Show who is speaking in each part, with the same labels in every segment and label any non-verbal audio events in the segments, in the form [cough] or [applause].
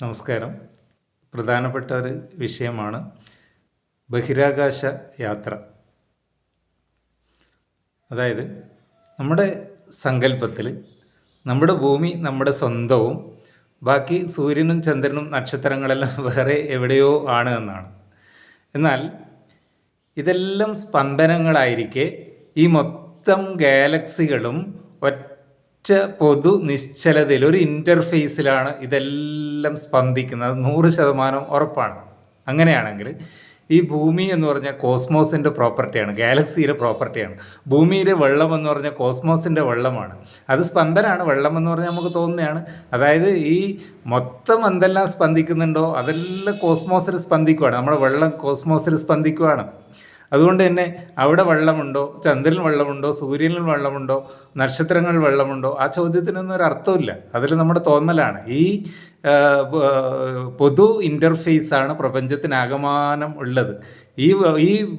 Speaker 1: നമസ്കാരം. പ്രധാനപ്പെട്ട ഒരു വിഷയമാണ് ബഹിരാകാശ യാത്ര. അതായത് നമ്മുടെ സങ്കല്പത്തിൽ നമ്മുടെ ഭൂമി നമ്മുടെ സ്വന്തവും ബാക്കി സൂര്യനും ചന്ദ്രനും നക്ഷത്രങ്ങളെല്ലാം [laughs] വേറെ എവിടെയോ ആണ് എന്നാണ്. എന്നാൽ ഇതെല്ലാം സ്പന്ദനങ്ങളായിരിക്കെ ഈ മൊത്തം ഗാലക്സികളും ഒറ്റ പൊതു നിശ്ചലതയിൽ ഒരു ഇന്റർഫേസിലാണ് ഇതെല്ലാം സ്പന്ദിക്കുന്നത്. നൂറ് ശതമാനം ഉറപ്പാണ്. അങ്ങനെയാണെങ്കിൽ ഈ ഭൂമി എന്ന് പറഞ്ഞാൽ കോസ്മോസിന്റെ പ്രോപ്പർട്ടിയാണ് ഗാലക്സിയുടെ പ്രോപ്പർട്ടിയാണ്. ഭൂമിയിലെ വെള്ളം എന്ന് പറഞ്ഞാൽ കോസ്മോസിന്റെ വെള്ളമാണ്. അത് സ്പന്ദനാണ്. വെള്ളം എന്ന് പറഞ്ഞാൽ നമുക്ക് തോന്നുന്നതാണ്. അതായത് ഈ മൊത്തം എന്തെല്ലാം സ്പന്ദിക്കുന്നുണ്ടോ അതെല്ലാം കോസ്മോസിൽ സ്പന്ദിക്കുവാണ്. നമ്മുടെ വെള്ളം കോസ്മോസിൽ സ്പന്ദിക്കുവാണ്. അതുകൊണ്ട് തന്നെ അവിടെ വെള്ളമുണ്ടോ ചന്ദ്രനിൽ വെള്ളമുണ്ടോ സൂര്യനിൽ വെള്ളമുണ്ടോ നക്ഷത്രങ്ങളിൽ വെള്ളമുണ്ടോ ആ ചോദ്യത്തിനൊന്നും ഒരു അർത്ഥമില്ല അതിൽ നമ്മുടെ തോന്നലാണ്. ഈ പൊതു ഇന്റർഫേസാണ് പ്രപഞ്ചത്തിനാകമാനം ഉള്ളത്. ഈ ഈ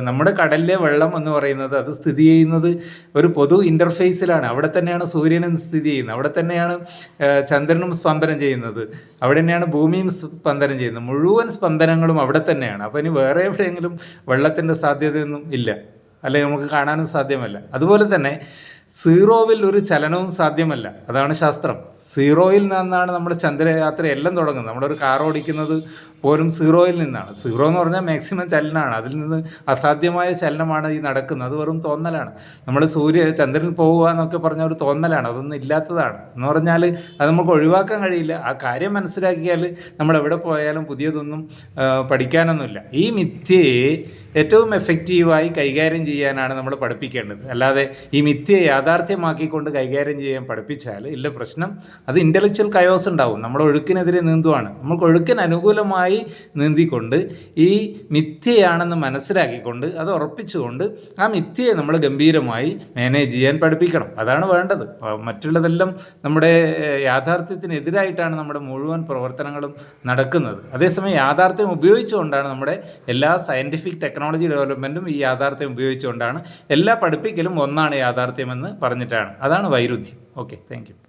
Speaker 1: നമ്മുടെ കടലിലെ വെള്ളം എന്ന് പറയുന്നത് അത് സ്ഥിതി ചെയ്യുന്നത് ഒരു പൊതു ഇന്റർഫേസിലാണ് അവിടെ തന്നെയാണ് സൂര്യനും സ്ഥിതി ചെയ്യുന്നത്. അവിടെ തന്നെയാണ് ചന്ദ്രനും സ്പന്ദനം ചെയ്യുന്നത്. അവിടെ തന്നെയാണ് ഭൂമിയും സ്പന്ദനം ചെയ്യുന്നത്. മുഴുവൻ സ്പന്ദനങ്ങളും അവിടെ തന്നെയാണ്. അപ്പോൾ ഇനി വേറെ എവിടെയെങ്കിലും വെള്ളത്തിന്റെ സാധ്യതയൊന്നും ഇല്ല. അല്ലെങ്കിൽ നമുക്ക് കാണാനും സാധ്യമല്ല. അതുപോലെ തന്നെ സീറോവിൽ ഒരു ചലനവും സാധ്യമല്ല. അതാണ് ശാസ്ത്രം. സീറോയിൽ നിന്നാണ് നമ്മുടെ ചന്ദ്രയാത്ര എല്ലാം തുടങ്ങുന്നത്. നമ്മളൊരു കാർ ഓടിക്കുന്നത് പോലും സീറോയിൽ നിന്നാണ്. സീറോ എന്ന് പറഞ്ഞാൽ മാക്സിമം ചലനമാണ്. അതിൽ നിന്ന് അസാധ്യമായ ചലനമാണ് ഈ നടക്കുന്നത്. അത് വെറും തോന്നലാണ്. നമ്മൾ സൂര്യ ചന്ദ്രൻ പോവുക എന്നൊക്കെ പറഞ്ഞ ഒരു തോന്നലാണ്. അതൊന്നും ഇല്ലാത്തതാണ്. എന്ന് പറഞ്ഞാൽ അത് നമുക്ക് ഒഴിവാക്കാൻ കഴിയില്ല. ആ കാര്യം മനസ്സിലാക്കിയാൽ നമ്മൾ എവിടെ പോയാലും പുതിയതൊന്നും പഠിക്കാനൊന്നുമില്ല. ഈ മിഥ്യയെ ഏറ്റവും എഫക്റ്റീവായി കൈകാര്യം ചെയ്യാനാണ് നമ്മൾ പഠിപ്പിക്കേണ്ടത്. അല്ലാതെ ഈ മിഥ്യയെ യാഥാർത്ഥ്യമാക്കിക്കൊണ്ട് കൈകാര്യം ചെയ്യാൻ പഠിപ്പിച്ചാൽ ഇല്ല പ്രശ്നം. അത് ഇന്റലക്ച്വൽ കയോസ് ഉണ്ടാവും. നമ്മുടെ ഒഴുക്കിനെതിരെ നീന്തുവാണ്. നമുക്ക് ഒഴുക്കിന് അനുകൂലമായി നീന്തിക്കൊണ്ട് ഈ മിഥ്യയാണെന്ന് മനസ്സിലാക്കിക്കൊണ്ട് അത് ഉറപ്പിച്ചുകൊണ്ട് ആ മിഥ്യയെ നമ്മൾ ഗംഭീരമായി മാനേജ് ചെയ്യാൻ പഠിപ്പിക്കണം. അതാണ് വേണ്ടത്. മറ്റുള്ളതെല്ലാം നമ്മുടെ യാഥാർത്ഥ്യത്തിനെതിരായിട്ടാണ് നമ്മുടെ മുഴുവൻ പ്രവർത്തനങ്ങളും നടക്കുന്നത്. അതേസമയം യാഥാർത്ഥ്യം ഉപയോഗിച്ചുകൊണ്ടാണ് നമ്മുടെ എല്ലാ സയന്റിഫിക് ടെക്നോളജി ഡെവലപ്മെന്റും ഈ യാഥാർത്ഥ്യം ഉപയോഗിച്ചുകൊണ്ടാണ് എല്ലാ പഠിപ്പിക്കലും ഒന്നാണ് യാഥാർത്ഥ്യമെന്ന് പറഞ്ഞിട്ടാണ്. അതാണ് വൈരുദ്ധ്യം. Okay thank